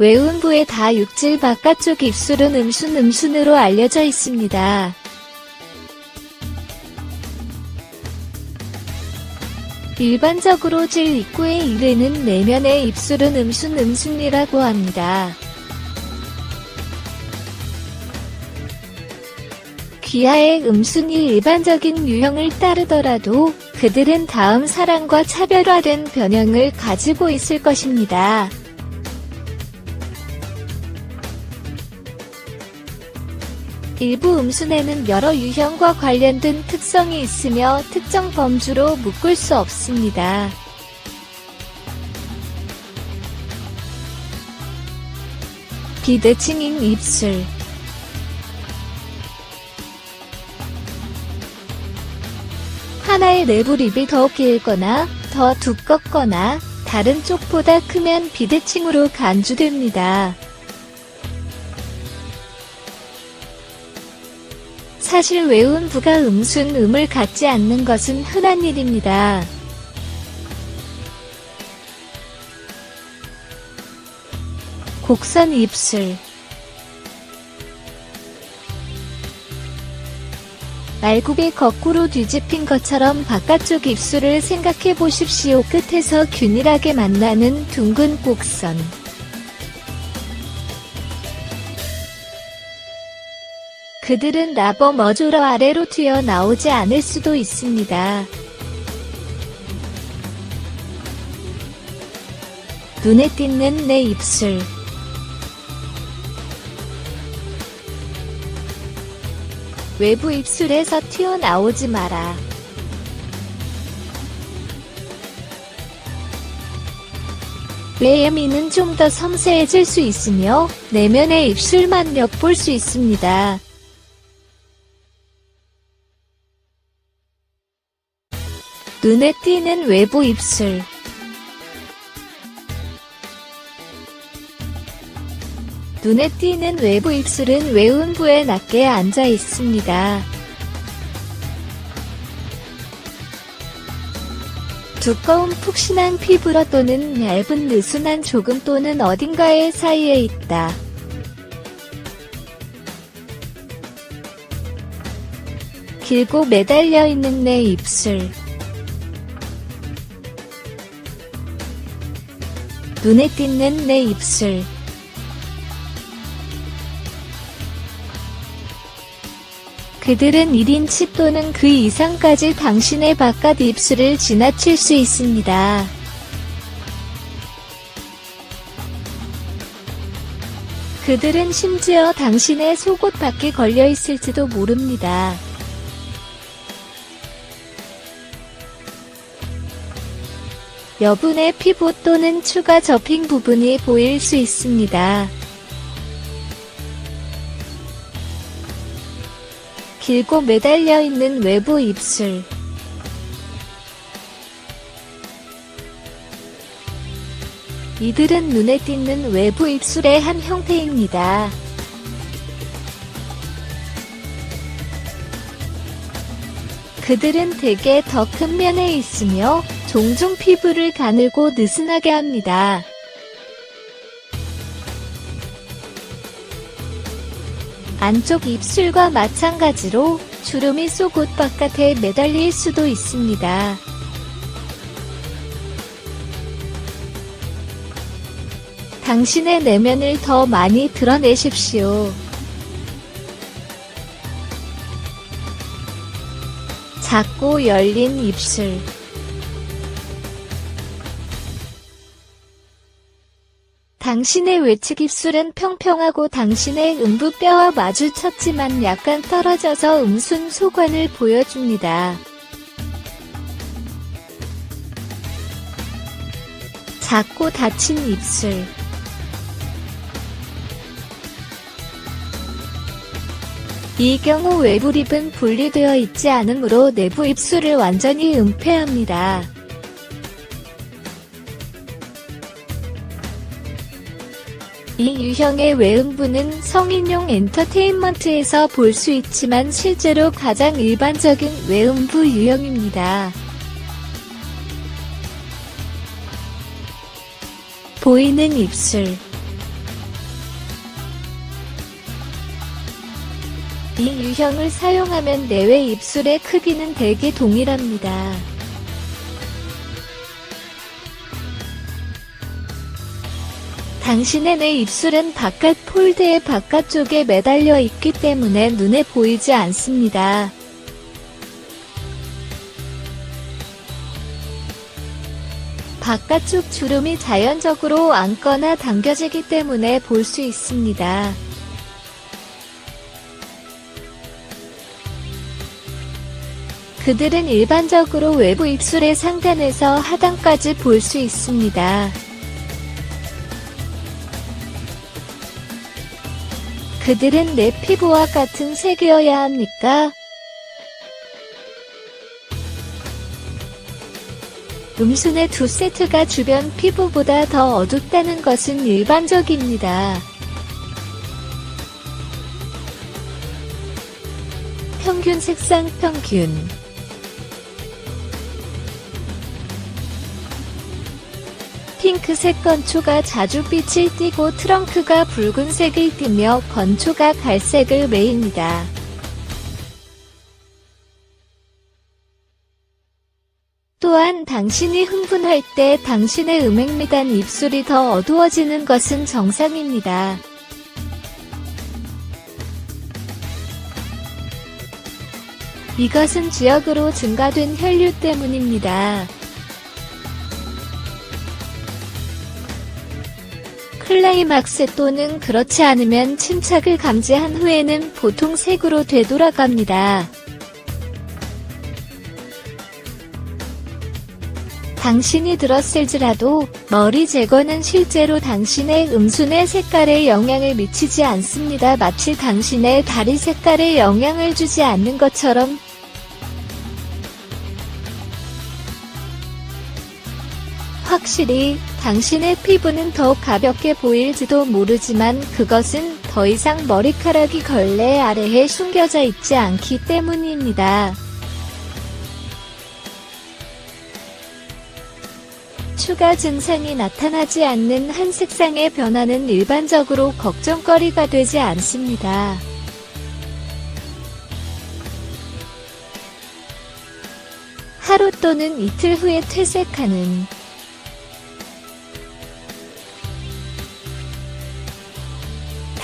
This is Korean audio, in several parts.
외음부의 다육질 바깥쪽 입술은 음순 음순으로 알려져 있습니다. 일반적으로 질 입구에 이르는 내면의 입술은 음순 음순이라고 합니다. 귀하의 음순이 일반적인 유형을 따르더라도 그들은 다음 사람과 차별화된 변형을 가지고 있을 것입니다. 일부 음순에는 여러 유형과 관련된 특성이 있으며 특정 범주로 묶을 수 없습니다. 비대칭인 입술 하나의 내부 립이 더 길거나 더 두껍거나 다른 쪽보다 크면 비대칭으로 간주됩니다. 사실 외음부가 음순 음을 갖지 않는 것은 흔한 일입니다. 곡선 입술 말굽이 거꾸로 뒤집힌 것처럼 바깥쪽 입술을 생각해 보십시오. 끝에서 균일하게 만나는 둥근 곡선. 그들은 라버 머조러 아래로 튀어나오지 않을 수도 있습니다. 눈에 띄는 내 입술. 외부 입술에서 튀어나오지 마라. 외에미는 좀 더 섬세해질 수 있으며 내면의 입술만 엿볼 수 있습니다. 눈에 띄는 외부 입술. 눈에 띄는 외부 입술은 외음부에 낮게 앉아 있습니다. 두꺼운 푹신한 피부로 또는 얇은 느슨한 조금 또는 어딘가의 사이에 있다. 길고 매달려 있는 내 입술. 눈에 띄는 내 입술. 그들은 1인치 또는 그 이상까지 당신의 바깥 입술을 지나칠 수 있습니다. 그들은 심지어 당신의 속옷 밖에 걸려 있을지도 모릅니다. 여분의 피부 또는 추가 접힌 부분이 보일 수 있습니다. 길고 매달려 있는 외부 입술. 이들은 눈에 띄는 외부 입술의 한 형태입니다. 그들은 대개 더 큰 면에 있으며 종종 피부를 가늘고 느슨하게 합니다. 안쪽 입술과 마찬가지로 주름이 속옷 바깥에 매달릴 수도 있습니다. 당신의 내면을 더 많이 드러내십시오. 작고 열린 입술. 당신의 외측 입술은 평평하고 당신의 음부뼈와 마주쳤지만 약간 떨어져서 음순 소관을 보여줍니다. 작고 닫힌 입술. 이 경우 외부 립은 분리되어 있지 않으므로 내부 입술을 완전히 은폐합니다. 이 유형의 외음부는 성인용 엔터테인먼트에서 볼 수 있지만 실제로 가장 일반적인 외음부 유형입니다. 보이는 입술 이 유형을 사용하면 내외 입술의 크기는 대개 동일합니다. 당신의 내 입술은 바깥 폴드의 바깥쪽에 매달려 있기 때문에 눈에 보이지 않습니다. 바깥쪽 주름이 자연적으로 앉거나 당겨지기 때문에 볼 수 있습니다. 그들은 일반적으로 외부 입술의 상단에서 하단까지 볼 수 있습니다. 그들은 내 피부와 같은 색이어야 합니까? 음순의 두 세트가 주변 피부보다 더 어둡다는 것은 일반적입니다. 평균 색상 평균 핑크색 건초가 자주 빛을 띠고 트렁크가 붉은색을 띠며 건초가 갈색을 매입니다. 또한 당신이 흥분할 때 당신의 음행미단 입술이 더 어두워지는 것은 정상입니다. 이것은 지역으로 증가된 혈류 때문입니다. 클라이막스 또는 그렇지 않으면 침착을 감지한 후에는 보통 색으로 되돌아갑니다. 당신이 들었을지라도 머리 제거는 실제로 당신의 음순의 색깔에 영향을 미치지 않습니다. 마치 당신의 다리 색깔에 영향을 주지 않는 것처럼 확실히 당신의 피부는 더 가볍게 보일지도 모르지만 그것은 더 이상 머리카락이 걸레 아래에 숨겨져 있지 않기 때문입니다. 추가 증상이 나타나지 않는 한 색상의 변화는 일반적으로 걱정거리가 되지 않습니다. 하루 또는 이틀 후에 퇴색하는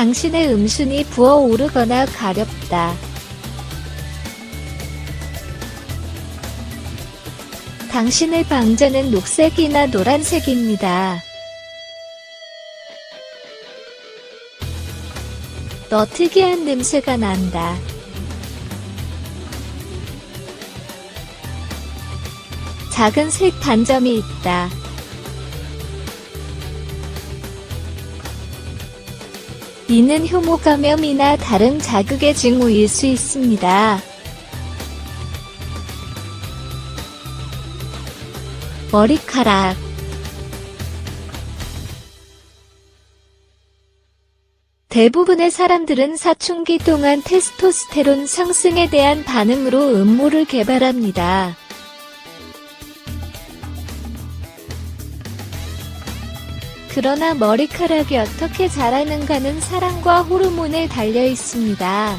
당신의 음순이 부어오르거나 가렵다. 당신의 방전은 녹색이나 노란색입니다. 너 특이한 냄새가 난다. 작은 색 반점이 있다. 이는 흉모 감염이나 다른 자극의 징후일 수 있습니다. 머리카락 대부분의 사람들은 사춘기 동안 테스토스테론 상승에 대한 반응으로 음모를 개발합니다. 그러나 머리카락이 어떻게 자라는가는 사랑과 호르몬에 달려 있습니다.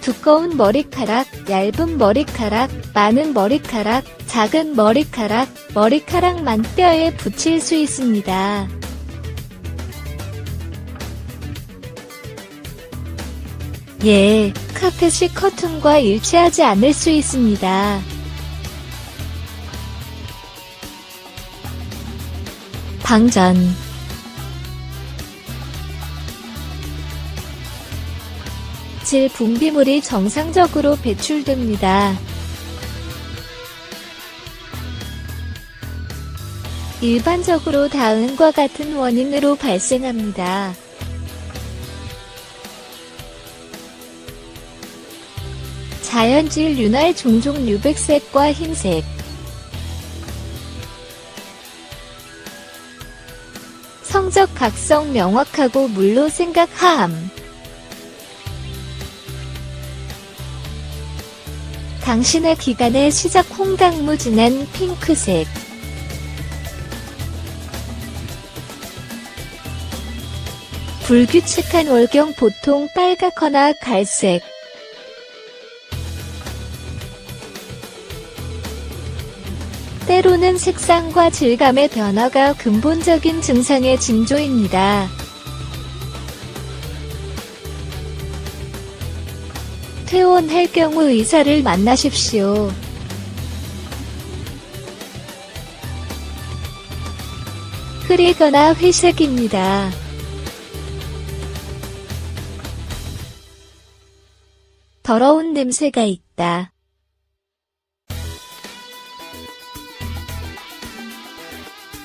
두꺼운 머리카락, 얇은 머리카락, 많은 머리카락, 작은 머리카락, 머리카락만 뼈에 붙일 수 있습니다. 예, 카펫이 커튼과 일치하지 않을 수 있습니다. 방전 질 분비물이 정상적으로 배출됩니다. 일반적으로 다음과 같은 원인으로 발생합니다. 자연질 윤활 종종 유백색과 흰색 성적 각성 명확하고 물로 생각함. 당신의 기간의 시작 홍당무 진한 핑크색. 불규칙한 월경 보통 빨갛거나 갈색, 때로는 색상과 질감의 변화가 근본적인 증상의 징조입니다. 퇴원할 경우 의사를 만나십시오. 흐리거나 회색입니다. 더러운 냄새가 있다.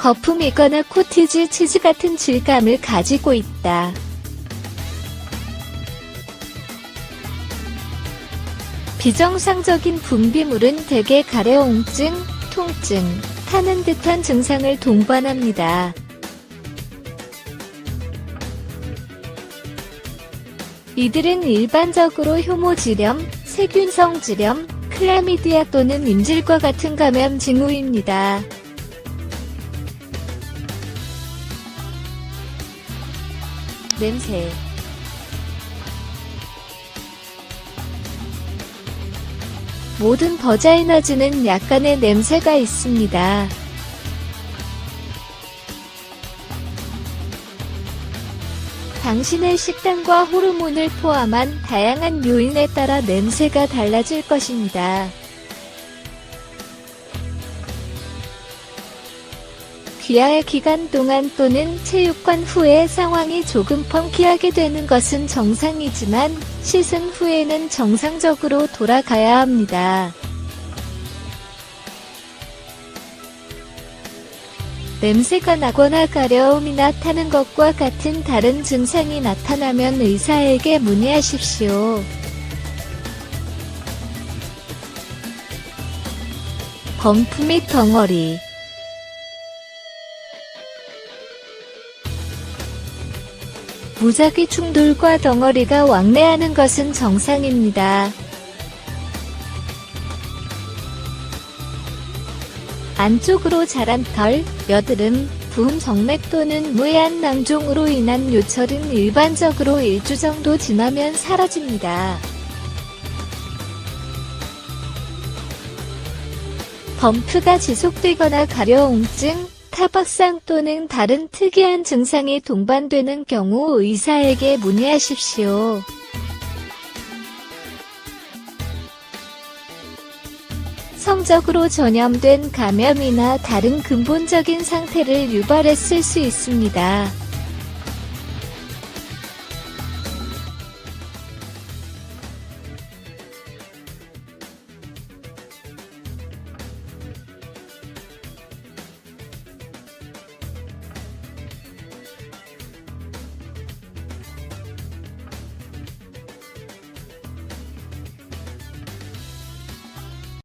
거품이거나 코티지 치즈 같은 질감을 가지고 있다. 비정상적인 분비물은 대개 가래옹증, 통증, 타는 듯한 증상을 동반합니다. 이들은 일반적으로 효모질염, 세균성 질염, 클라미디아 또는 인질과 같은 감염 징후입니다. 냄새 모든 버자이너즈는 약간의 냄새가 있습니다. 당신의 식단과 호르몬을 포함한 다양한 요인에 따라 냄새가 달라질 것입니다. 귀하의 기간 동안 또는 체육관 후에 상황이 조금 펑키하게 되는 것은 정상이지만 시즌 후에는 정상적으로 돌아가야 합니다. 냄새가 나거나 가려움이 나타나는 것과 같은 다른 증상이 나타나면 의사에게 문의하십시오. 범프 및 덩어리 무작위 충돌과 덩어리가 왕래하는 것은 정상입니다. 안쪽으로 자란 털, 여드름, 부음 정맥 또는 무해한 낭종으로 인한 요철은 일반적으로 일주 정도 지나면 사라집니다. 범프가 지속되거나 가려움증, 타박상 또는 다른 특이한 증상이 동반되는 경우 의사에게 문의하십시오. 성적으로 전염된 감염이나 다른 근본적인 상태를 유발했을 수 있습니다.